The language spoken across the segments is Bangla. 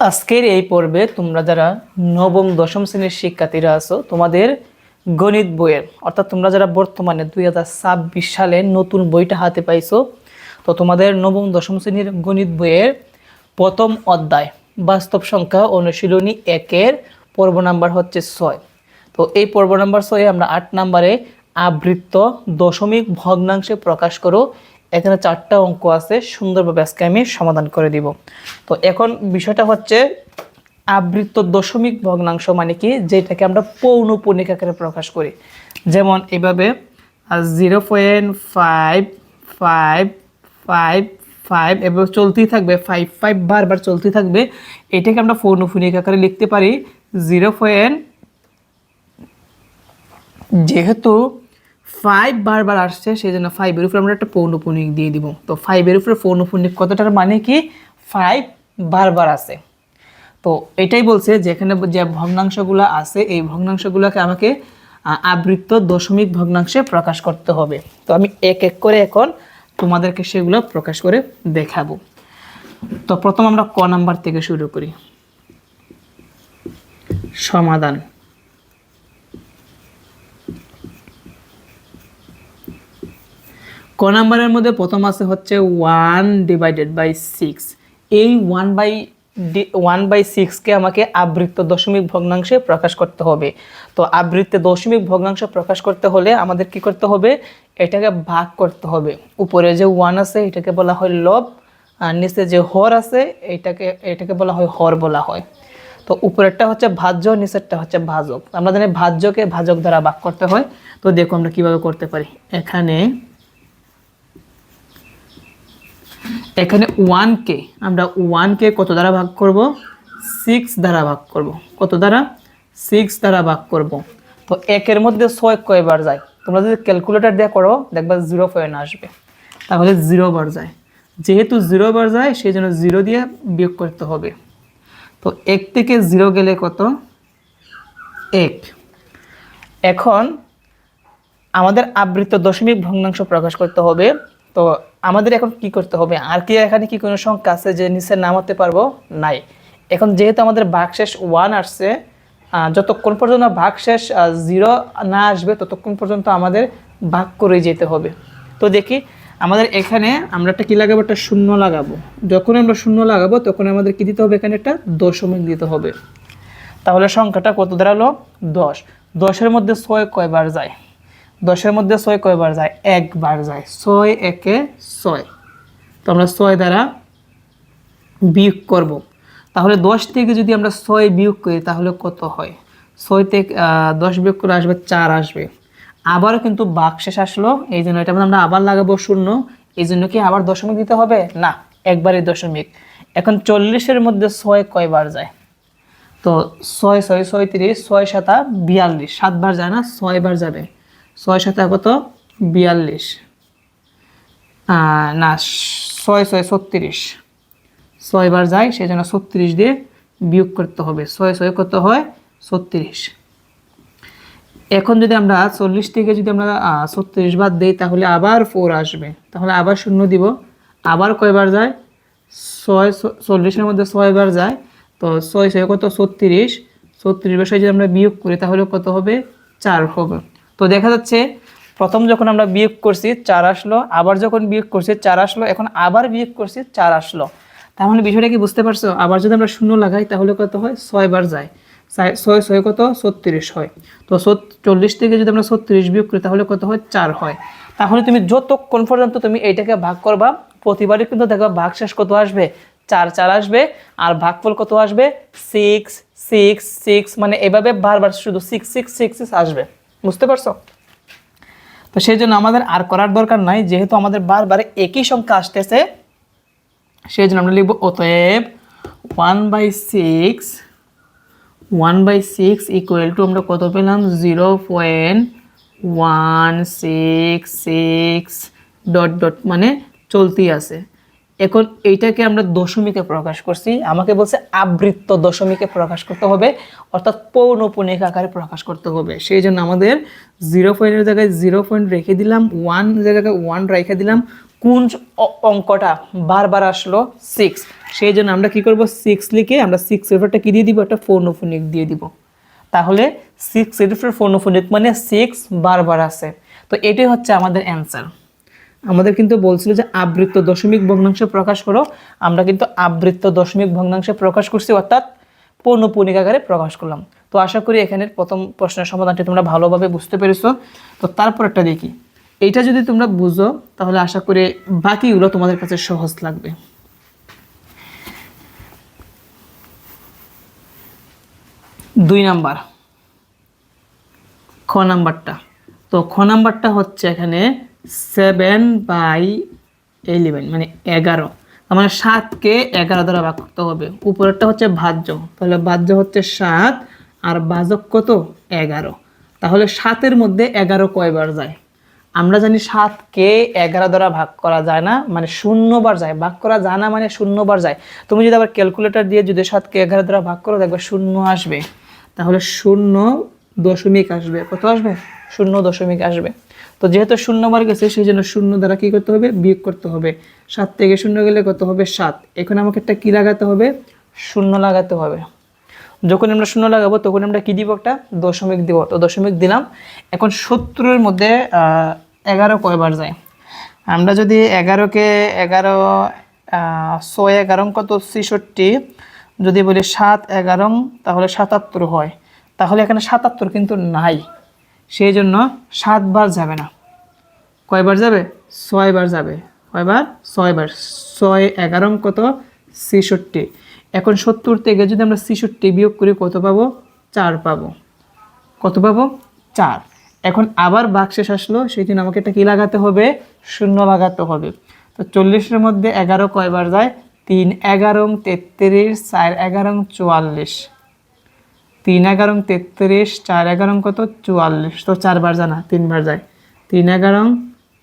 আজকের এই পর্বে তোমরা যারা নবম, দশম শ্রেণির শিক্ষার্থীরা আছো, তোমাদের গণিত বইয়ের, অর্থাৎ তোমরা যারা বর্তমানে দুই হাজার ছাব্বিশ সালে নতুন বইটা হাতে পাইছো, তো তোমাদের নবম, দশম শ্রেণির গণিত বইয়ের প্রথম অধ্যায়, বাস্তব সংখ্যা অনুশীলনী একের পর্ব নাম্বার হচ্ছে ছয়। তো এই পর্ব নাম্বার ছয়ে আমরা আট নাম্বারে আবৃত্ত দশমিক ভগ্নাংশে প্রকাশ করো এখানে চারটা অঙ্ক আছে, সুন্দরভাবে আজকে আমি সমাধান করে দিব। তো এখন বিষয়টা হচ্ছে আবৃত্ত দশমিক ভগ্নাংশ মানে কি, যেটাকে আমরা পৌনপণিক আকারে প্রকাশ করি। যেমন এভাবে zero point five five five five এভাবে চলতেই থাকবে ফাইভ ফাইভ বারবার চলতেই থাকবে। এটাকে আমরা পৌনপণিক আকারে লিখতে পারি জিরো পয়েন্ট যেহেতু ফাইভ বারবার আসছে, সেই জন্য ফাইভের উপরে আমরা একটা পৌনপুণিক দিয়ে দিব। তো ফাইভের উপরে পৌনপুণিক কতটার মানে কি? ফাইভ বারবার আছে তো এটাই বলছে যেখানে যে ভগ্নাংশগুলো আছে, এই ভগ্নাংশগুলোকে আমাকে আবৃত্ত দশমিক ভগ্নাংশে প্রকাশ করতে হবে। তো আমি এক এক করে এখন তোমাদেরকে সেগুলো প্রকাশ করে দেখাবো। তো প্রথম আমরা ক নাম্বার থেকে শুরু করি। সমাধান। ক নাম্বারের মধ্যে প্রথম আছে হচ্ছে ওয়ান ডিভাইডেড বাই সিক্স এই ওয়ান বাই ওয়ান বাই সিক্সকে আমাকে আবৃত্ত দশমিক ভগ্নাংশে প্রকাশ করতে হবে। তো আবৃত্তে দশমিক ভগ্নাংশ প্রকাশ করতে হলে আমাদের কি করতে হবে? এটাকে ভাগ করতে হবে। উপরে যে ওয়ান আছে, এটাকে বলা হয় লব, আর নিচে যে হর আছে, এটাকে এটাকে বলা হয় হর বলা হয়। তো উপরেরটা হচ্ছে ভাজ্য, নিচেরটা হচ্ছে ভাজক। আমরা জানি ভাজ্যকে ভাজক দ্বারা ভাগ করতে হয়। তো দেখো আমরা কীভাবে করতে পারি। এখানে এখানে ওয়ানকে আমরা ওয়ানকে কত দ্বারা ভাগ করব? সিক্স দ্বারা ভাগ করব। কত দ্বারা? সিক্স দ্বারা ভাগ করব। তো একের মধ্যে ছয় কয়বার যায়? তোমরা যদি ক্যালকুলেটর দিয়ে করো, দেখবা জিরো পয়েন্ট আসবে। তাহলে জিরো বার যায়। যেহেতু জিরো বার যায়, সেই জন্য জিরো দিয়ে বিয়োগ করতে হবে। তো এক থেকে জিরো গেলে কত? এক। এখন আমাদের আবৃত্ত দশমিক ভগ্নাংশ প্রকাশ করতে হবে। তো আমাদের এখন কি করতে হবে? আর কি এখানে কি কোনো সংখ্যা আছে যে নিচে নামাতে পারব? নাই। এখন যেহেতু আমাদের ভাগশেষ ওয়ান আসছে যতক্ষণ পর্যন্ত ভাগশেষ জিরো না আসবে, ততক্ষণ পর্যন্ত আমাদের ভাগ করে যেতে হবে। তো দেখি, আমাদের এখানে আমরা একটা কী লাগাবো? একটা শূন্য লাগাবো। যখন আমরা শূন্য লাগাবো, তখন আমাদের কি দিতে হবে? এখানে একটা দশমিক দিতে হবে। তাহলে সংখ্যাটা কত দাঁড়াল? দশ। দশের মধ্যে ছয় কয়বার যায়? দশের মধ্যে ছয় কয়বার যায়? একবার যায়। ছয় একে ছয়। তো আমরা ছয় দ্বারা বিয়োগ করব। তাহলে দশ থেকে যদি আমরা ছয় বিয়োগ করি, তাহলে কত হয়? ছয় থেকে দশ বিয়োগ করে আসবে চার আসবে। আবারও কিন্তু বাকশেষ আসলো। এই জন্য এটা আমরা আবার লাগাবো শূন্য। এই জন্য কি আবার দশমিক দিতে হবে? না, একবারই দশমিক। এখন চল্লিশের মধ্যে ছয় কয়বার যায়? তো ছয় ছয় ছয়ত্রিশ ছয়, সাতা, বিয়াল্লিশ। সাতবার যায় না, ছয়বার যাবে। ছয় সাতা কত? বিয়াল্লিশ। না, ছয় ছয়, ছত্রিশ। ছয়বার যায়, সেই জন্য ছত্রিশ দিয়ে বিয়োগ করতে হবে। ছয় ছয় কত হয়? ছত্রিশ। এখন যদি আমরা চল্লিশ থেকে যদি আমরা ছত্রিশ বাদ দিই, তাহলে আবার ফোর আসবে। তাহলে আবার শূন্য দিব। আবার কয়বার যায়? ছয় চল্লিশের মধ্যে ছয়বার যায়। তো ছয় ছয় কত? ছত্রিশ। ছত্রিশ বছর যদি আমরা বিয়োগ করি, তাহলে কত হবে? চার হবে। তো দেখা যাচ্ছে, প্রথম যখন আমরা বিয়োগ করছি, চার আসলো, আবার যখন বিয়োগ করছি, চার আসলো, এখন আবার বিয়োগ করছি, চার আসলো। তাহলে বিষয়টা কি বুঝতে পারছ? আবার যদি আমরা শূন্য লাগাই, তাহলে কত হয়? ছয়বার যায়। ছয় ছয় কত? ছত্রিশ হয়। তো চল্লিশ থেকে যদি আমরা ছত্রিশ বিয়োগ করি, তাহলে কত হয়? চার হয়। তাহলে তুমি যতক্ষণ পর্যন্ত তুমি এইটাকে ভাগ করবা প্রতিবারই কিন্তু দেখবা ভাগ শেষ কত আসবে? চার চার আসবে। আর ভাগফল কত আসবে? সিক্স সিক্স সিক্স মানে এভাবে বারবার শুধু সিক্স সিক্স সিক্স সিক্স আসবে। বুঝতে পারছ? তো সেই জন্য আমাদের আর করার দরকার নাই, যেহেতু আমাদের বারবার একই সংখ্যা আসতেছে, সেই জন্য আমরা লিখব অতএব one by six one by six equal to আমরা কত পেলাম? Zero point one six six dot dot মানে চলতেই আছে। এখন এইটাকে আমরা দশমিকে প্রকাশ করছি। আমাকে বলছে আবৃত্ত দশমিকে প্রকাশ করতে হবে, অর্থাৎ পৌনপুনিক আকারে প্রকাশ করতে হবে। সেই জন্য আমাদের জিরো পয়েন্টের জায়গায় জিরো পয়েন্ট রেখে দিলাম, ওয়ান জায়গায় ওয়ান রেখে দিলাম কোন অঙ্কটা বারবার আসলো সিক্স সেই জন্য আমরা কি করব সিক্স লিখে আমরা সিক্স এর উপরটা কি দিয়ে দিব, একটা ফোনোফোনিক দিয়ে দিব। তাহলে সিক্স উপর ফোনোফোনিক মানে সিক্স বারবার আছে তো এটাই হচ্ছে আমাদের অ্যান্সার আমাদের কিন্তু বলছিল যে আবৃত্ত দশমিক ভগ্নাংশে প্রকাশ করো। আমরা কিন্তু আবৃত্ত দশমিক ভগ্নাংশে প্রকাশ করছি, অর্থাৎ পৌনপুনিক আকারে প্রকাশ করলাম। তো আশা করি এখানের প্রথম প্রশ্নের সমাধানটি তোমরা ভালোভাবে বুঝতে পেরেছ। তো তারপর একটা দেখি। এইটা যদি তোমরা বুঝো, তাহলে আশা করি বাকিগুলো তোমাদের কাছে সহজ লাগবে। দুই নাম্বার। খ নাম্বারটা। তো খ নাম্বারটা হচ্ছে এখানে সেভেন বাই ইলেভেন মানে এগারো। তার মানে সাতকে এগারো দ্বারা ভাগ করতে হবে। উপরেরটা হচ্ছে ভাজ্য তাহলে ভাজ্য হচ্ছে সাত, আর ভাজক কত? এগারো। তাহলে সাতের মধ্যে এগারো কয়বার যায়? আমরা জানি সাতকে এগারো দ্বারা ভাগ করা যায় না মানে শূন্যবার যায়। ভাগ করা যায় না মানে শূন্যবার যায়। তুমি যদি আবার ক্যালকুলেটর দিয়ে যদি সাতকে এগারো দ্বারা ভাগ করো, দেখবে শূন্য আসবে। তাহলে শূন্য দশমিক আসবে। কত আসবে? শূন্য দশমিক আসবে। তো যেহেতু শূন্যবার গেছে সেই জন্য শূন্য দ্বারা কি করতে হবে? বিয়োগ করতে হবে। সাত থেকে শূন্য গেলে কত হবে? সাত। এখন আমাকে একটা কি লাগাতে হবে? শূন্য লাগাতে হবে। যখন আমরা শূন্য লাগাবো, তখন আমরা কী দিব একটা? দশমিক দিব। তো দশমিক দিলাম। এখন সত্তরের মধ্যে এগারো কয়বার যায়? আমরা যদি এগারোকে এগারো ছয় এগারো কত? ছেষট্টি। যদি বলি সাত এগারো তাহলে সাতাত্তর হয়। তাহলে এখানে সাতাত্তর কিন্তু নাই। সেই জন্য সাতবার যাবে না। কয়বার যাবে? ছয়বার যাবে। কয়বার? ছয়বার। ছয় এগারো কত ছেষট্টি। এখন সত্তর থেকে যদি আমরা ছেষট্টি বিয়োগ করি, কত পাবো? চার পাবো। কত পাবো? চার। এখন আবার বাক্সেস আসলো সেই জন্য আমাকে এটা কী লাগাতে হবে? শূন্য লাগাতে হবে। তো চল্লিশের মধ্যে এগারো কয়বার যায়? তিন এগারো তেত্রিশ, চার এগারো চুয়াল্লিশ। তিন এগারো তেত্রিশ, চার এগারো কত? চুয়াল্লিশ। তো চারবার জানা, তিনবার যায়। তিন এগারো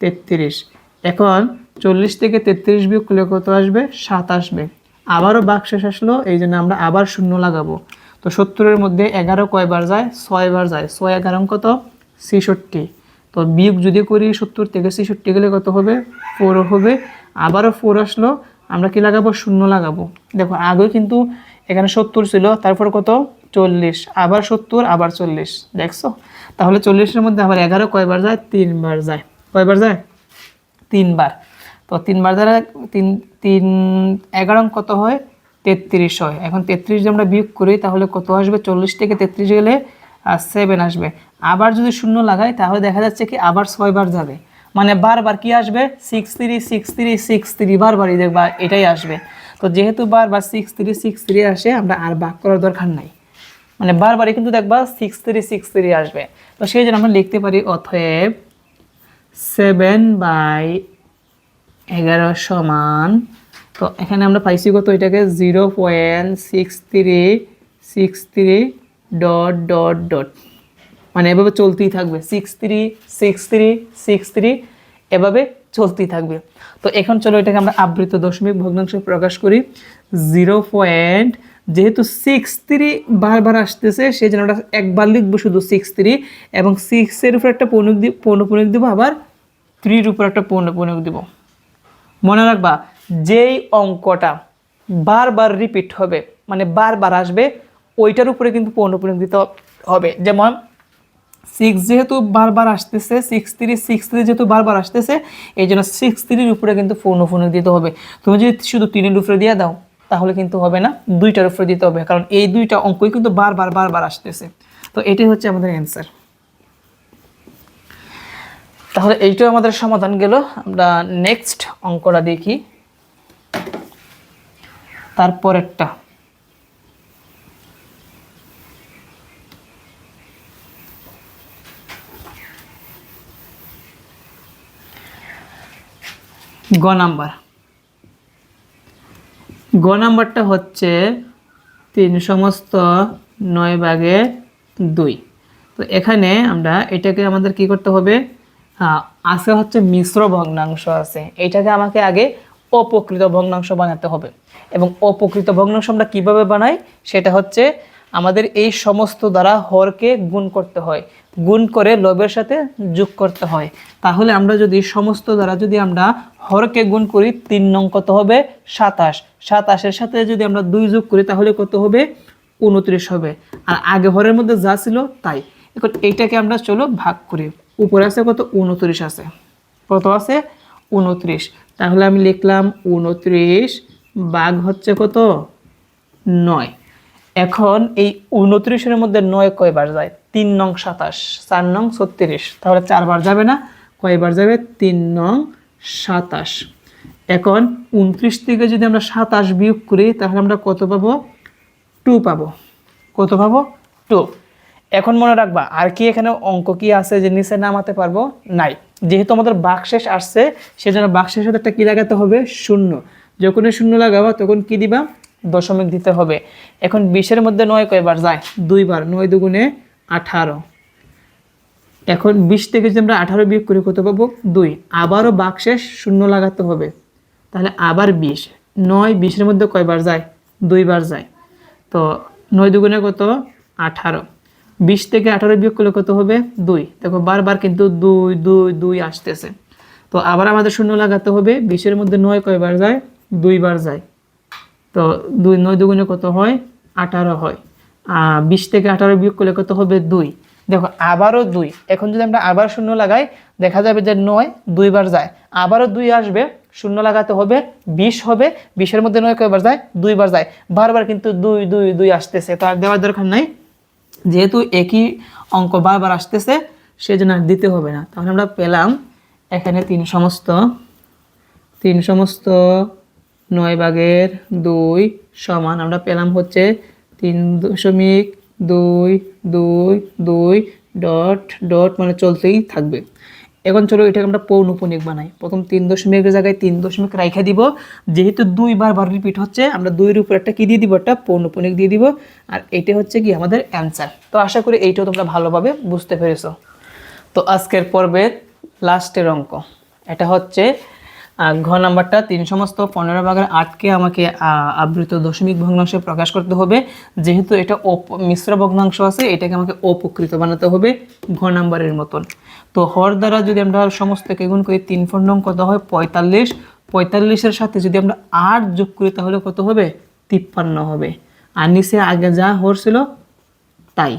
তেত্রিশ। এখন চল্লিশ থেকে তেত্রিশ বিয়োগ করলে কত আসবে? সাত আসবে। আবারও বাক্সেস আসলো, এই জন্য আমরা আবার শূন্য লাগাবো। তো সত্তরের মধ্যে এগারো কয়বার যায়? ছয়বার যায়। ছয় এগারো কত? ছেষট্টি। তো বিয়োগ যদি করি সত্তর থেকে ছেষট্টি গেলে কত হবে? ফোর হবে। আবারও ফোর আসলো, আমরা কি লাগাবো? শূন্য লাগাবো। দেখো আগেও কিন্তু এখানে সত্তর ছিল, তারপর কত? চল্লিশ। আবার সত্তর, আবার চল্লিশ। দেখছ? তাহলে চল্লিশের মধ্যে আবার এগারো কয়বার যায়? তিনবার যায়। কয়বার যায়? তিনবার। তো তিনবার দ্বারা তিন তিন, এগারো কত হয়? তেত্রিশ হয়। এখন তেত্রিশ যদি আমরা বিয়োগ করি, তাহলে কত আসবে? চল্লিশ থেকে তেত্রিশ গেলে সেভেন আসবে। আবার যদি শূন্য লাগাই, তাহলে দেখা যাচ্ছে কি আবার ছয়বার যাবে। মানে বারবার কি আসবে? Six three six three six three বারবারই দেখবা এটাই আসবে। তো যেহেতু বারবার সিক্স থ্রি সিক্স থ্রি আসে, আমরা আর বাক করার দরকার নাই। মানে বারবারই কিন্তু দেখবা সিক্স থ্রি সিক্স থ্রি আসবে। তো সেই জন্য আমরা লিখতে পারি অথব সেভেন বাই এগারো সমান, তো এখানে আমরা পাইছি কত এটাকে? Zero point six three six three dot dot dot মানে এভাবে চলতেই থাকবে। Six three six three six three এভাবে চলতেই থাকবে। তো এখন চলো এটাকে আমরা আবৃত দশমিক ভগ্নাংশে প্রকাশ করি। জিরো পয়েন্ট যেহেতু সিক্স থ্রি বারবার আসতেছে সেই জন্য ওটা একবার লিখব শুধু সিক্স থ্রি এবং সিক্সের উপর একটা পৌনক দিব পৌনপুণিক দিব, আবার থ্রির উপর একটা পৌনপুণিক দিব। মনে রাখবা, যেই অঙ্কটা বারবার রিপিট হবে মানে বারবার আসবে, ওইটার উপরে কিন্তু পৌনপুণিক দিতে হবে। যেমন সিক্স যেহেতু বারবার আসতেছে সিক্স থ্রি সিক্স থ্রি যেহেতু বারবার আসতেছে, এই জন্য সিক্স থ্রির উপরে কিন্তু পৌনপুণিক দিতে হবে। তুমি যদি শুধু তিনের উপরে দিয়ে দাও, তাহলে কিন্তু হবে না, দুইটার উপরে দিতে হবে, কারণ এই দুইটা অঙ্কই কিন্তু বারবার বারবার আসতেছে। তো এটাই হচ্ছে আমাদের অ্যান্সার তাহলে এইটাও আমাদের সমাধান গেল। আমরা নেক্সট অঙ্কটা দেখি। তারপরেরটা। গ নাম্বার। গ নাম্বারটা হচ্ছে তিন সমস্ত নয় ভাগে দুই। তো এখানে আমরা এটাকে আমাদের কি করতে হবে? আছে হচ্ছে মিশ্র ভগ্নাংশ আছে। এটাকে আমাকে আগে অপকৃত ভগ্নাংশ বানাতে হবে। এবং অপকৃত ভগ্নাংশ আমরা কীভাবে বানাই? সেটা হচ্ছে আমাদের এই সমস্ত দ্বারা হরকে গুণ করতে হয়। গুণ করে লবের সাথে যোগ করতে হয়। তাহলে আমরা যদি সমস্ত দ্বারা যদি আমরা হরকে গুণ করি, তিন নং কত হবে? সাতাশ। সাতাশের সাথে যদি আমরা দুই যোগ করি, তাহলে কত হবে? উনত্রিশ হবে। আর আগে হরের মধ্যে যা ছিল, তাই। এখন এইটাকে আমরা চলো ভাগ করি। উপরে আছে কত? উনত্রিশ আছে। কত আছে? উনত্রিশ। তাহলে আমি লিখলাম উনত্রিশ বাঘ হচ্ছে কত? নয়। এখন এই উনত্রিশের মধ্যে নয় কয়বার যায়? তিন নং সাতাশ, চার নং ছত্রিশ। তাহলে চারবার যাবে না, কয়বার যাবে? তিন নং সাতাশ। এখন উনত্রিশ থেকে যদি আমরা সাতাশ বিয়োগ করি, তাহলে আমরা কত পাবো? টু পাবো। কত পাবো? টু। এখন মনে রাখবা, আর কি এখানে অঙ্ক কি আছে যে নিচে নামাতে পারব? নাই। যেহেতু আমাদের বাকশেষ আসছে, সেজন্য বাকশেষের সাথে একটা কি লাগাতে হবে? শূন্য। যখনই শূন্য লাগাবা, তখন কি দিবা? দশমিক দিতে হবে। এখন বিশের মধ্যে নয় কয়বার? যায়। দুইবার। নয় দুগুণে আঠারো। এখন বিশ থেকে যদি আমরা আঠারো বিয়োগ করি কত পাবো? দুই। আবারও বাকশেষ শূন্য লাগাতে হবে। তাহলে আবার বিশ। নয় বিশের মধ্যে কয়বার যায়? দুইবার যায়। তো নয় দুগুণে কত? আঠারো। বিশ থেকে আঠারো বিয়োগ করলে কত হবে? দুই। দেখো, বারবার কিন্তু দুই দুই দুই আসতেছে। তো আবার আমাদের শূন্য লাগাতে হবে। বিশের মধ্যে নয় কয়বার যায়? দুইবার যায়। তো দুই নয় দুগুণে কত হয়? আঠারো হয়। আহ, বিশ থেকে আঠারো বিয়োগ করলে কত হবে? দুই। দেখো আবারও দুই। এখন যদি আমরা আবার শূন্য লাগাই দেখা যাবে যে নয় দুইবার যায়। আবারও দুই আসবে শূন্য লাগাতে হবে বিশ হবে। বিশের মধ্যে নয় কয়বার যায়? দুইবার যায়। বারবার কিন্তু দুই দুই দুই আসতেছে। তো আর দেওয়ার দরকার নাই। যেহেতু একই অঙ্ক বারবার আসতেছে সেজন্য আর দিতে হবে না। তাহলে আমরা পেলাম এখানে তিন সমস্ত তিন সমস্ত নয় ভাগের দুই সমান, আমরা পেলাম হচ্ছে তিন দশমিক দুই দুই দুই ডট ডট মানে চলতেই থাকবে। এখন চলো এটাকে আমরা পৌনপুনিক বানাই। প্রথম তিন দশমিকের জায়গায় তিন দশমিক রাইখা দিব। যেহেতু দুইবার বার রিপিট হচ্ছে, আমরা দুইয়ের উপর একটা কি দিয়ে দিব? একটা পৌনপুনিক দিয়ে দিব। আর এটা হচ্ছে কি? আমাদের অ্যান্সার তো আশা করি এইটাও তোমরা ভালোভাবে বুঝতে পেরেছ। তো আজকের পর্বের লাস্টের অঙ্ক। এটা হচ্ছে ঘ নাম্বারটা তিন সমস্ত পনেরো ভাগের আটকে আমাকে আবৃত দশমিক ভগ্নাংশে প্রকাশ করতে হবে। যেহেতু এটা অপ- মিশ্র ভগ্নাংশ আছে, এটাকে আমাকে অপকৃত বানাতে হবে ঘ নাম্বারের মতন। তো হর দ্বারা যদি আমরা সমস্তকে গুণ করি, তিন ফন্ডং কত হয়? পঁয়তাল্লিশ। পঁয়তাল্লিশের সাথে যদি আমরা আট যোগ করি, তাহলে কত হবে? তিপ্পান্ন হবে। আর নিচে আগে যা হর ছিল, তাই।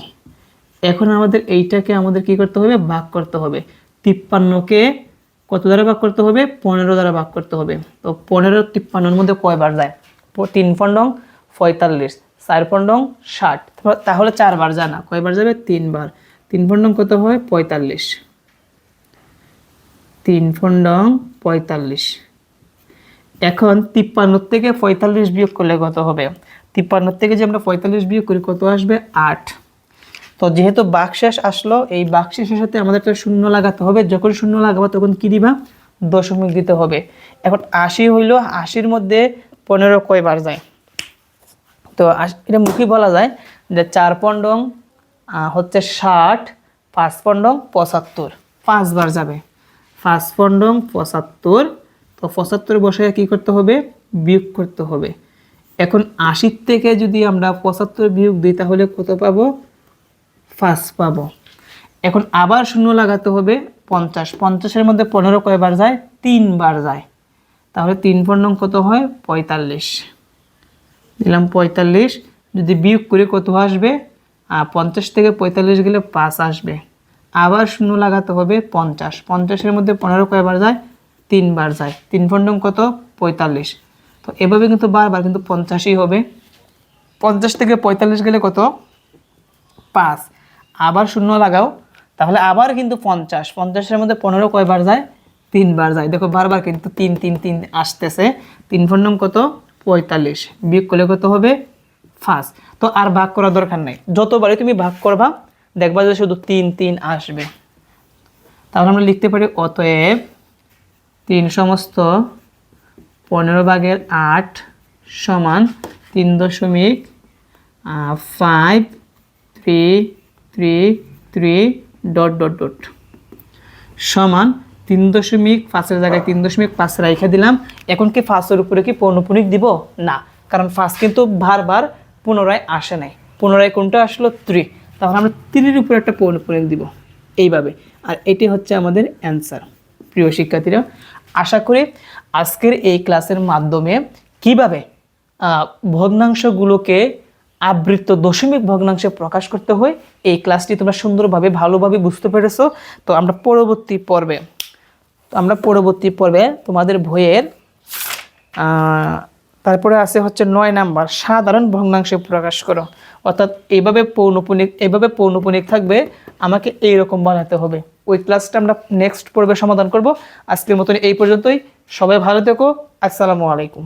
এখন আমাদের এইটাকে আমাদের কি করতে হবে? ভাগ করতে হবে। তিপ্পান্নকে কত দ্বারা ভাগ করতে হবে? পনেরো দ্বারা ভাগ করতে হবে। তো পনেরো তিপ্পান্নর মধ্যে কয়বার যায়? তিন পন্ডং পঁয়তাল্লিশ। চার পন্ডং ষাট। তাহলে চারবার যায় না। কয়বার যাবে? তিনবার। তিন পন্ডং কত হয় পঁয়তাল্লিশ। তিন পন্ডং পঁয়তাল্লিশ। এখন তিপ্পান্ন থেকে পঁয়তাল্লিশ বিয়োগ করলে কত হবে? তিপ্পান্ন থেকে যে আমরা পঁয়তাল্লিশ বিয়োগ করি, কত আসবে? আট। তো যেহেতু বাকশেষ আসলো এই বাকশেষের সাথে আমাদের একটা শূন্য লাগাতে হবে। যখন শূন্য লাগাবো তখন কি দিবা? দশমিক দিতে হবে। এখন আশি হইল আশির মধ্যে পনেরো কয়বার যায়? তো এটা মুখে বলা যায় যে চার আহ, হচ্ছে ষাট পাঁচ পন্ডং পঁচাত্তর। পাঁচবার যাবে। পাঁচ পন্ডং পঁচাত্তর। তো পঁচাত্তর বসে কি করতে হবে? বিয়োগ করতে হবে। এখন আশির থেকে যদি আমরা পঁচাত্তর বিয়োগ দিই তাহলে কত পাবো? পাঁচ পাবো। এখন আবার শূন্য লাগাতে হবে, পঞ্চাশ। পঞ্চাশের মধ্যে পনেরো কয়বার যায়? তিনবার যায়। তাহলে তিন পণ্য কত হয়? পঁয়তাল্লিশ। দিলাম পঁয়তাল্লিশ। যদি বিয়োগ করে কত আসবে? পঞ্চাশ থেকে পঁয়তাল্লিশ গেলে পাঁচ আসবে। আবার শূন্য লাগাতে হবে, পঞ্চাশ। পঞ্চাশের মধ্যে পনেরো কয়বার যায়? তিনবার যায়। তিন পণ্যম কত? পঁয়তাল্লিশ। তো এভাবে কিন্তু বারবার কিন্তু পঞ্চাশই হবে। পঞ্চাশ থেকে পঁয়তাল্লিশ গেলে কত? পাঁচ। আবার শূন্য লাগাও, তাহলে আবার কিন্তু পঞ্চাশ। পঞ্চাশের মধ্যে পনেরো কয়বার যায়? তিনবার যায়। দেখো বারবার কিন্তু তিন তিন তিন আসতেছে। তিন পণ্যম কত? পঁয়তাল্লিশ। বিয়োগ করলে কত হবে? ফার্স্ট তো আর ভাগ করার দরকার নেই। যতবারই তুমি ভাগ করবা, দেখবা যে শুধু তিন তিন আসবে। তাহলে আমরা লিখতে পারি, অতএব তিন সমস্ত পনেরো ভাগের আট সমান তিন দশমিক five three three three dot dot dot সমান তিন দশমিক পাঁচের জায়গায় তিন দশমিক পাঁচ রেখে দিলাম। এখন কি পাঁচের উপরে কি পৌনপুনিক দিব? না, কারণ পাঁচ কিন্তু বারবার পুনরায় আসে নাই। পুনরায় কোনটা আসলো? থ্রি তাহলে আমরা তিনের উপর একটা পৌনপুনিক দিব এইভাবে। আর এটি হচ্ছে আমাদের অ্যান্সার প্রিয় শিক্ষার্থীরা, আশা করি আজকের এই ক্লাসের মাধ্যমে কীভাবে ভগ্নাংশগুলোকে আবৃত্ত দশমিক ভগ্নাংশে প্রকাশ করতে হয় এই ক্লাসটি তোমরা সুন্দরভাবে, ভালোভাবে বুঝতে পেরেছ। তো আমরা পরবর্তী পর্বে, তো আমরা পরবর্তী পর্বে তোমাদের বইয়ের তারপরে আছে হচ্ছে নয় নাম্বার, সাধারণ ভগ্নাংশে প্রকাশ করো। অর্থাৎ এইভাবে পৌনপুনিক এইভাবে পৌনপুনিক থাকবে, আমাকে এই রকম বানাতে হবে। ওই ক্লাসটা আমরা নেক্সট পর্বে সমাধান করব। আজকের মতন এই পর্যন্তই। সবাই ভালো থেকো। আসসালামু আলাইকুম।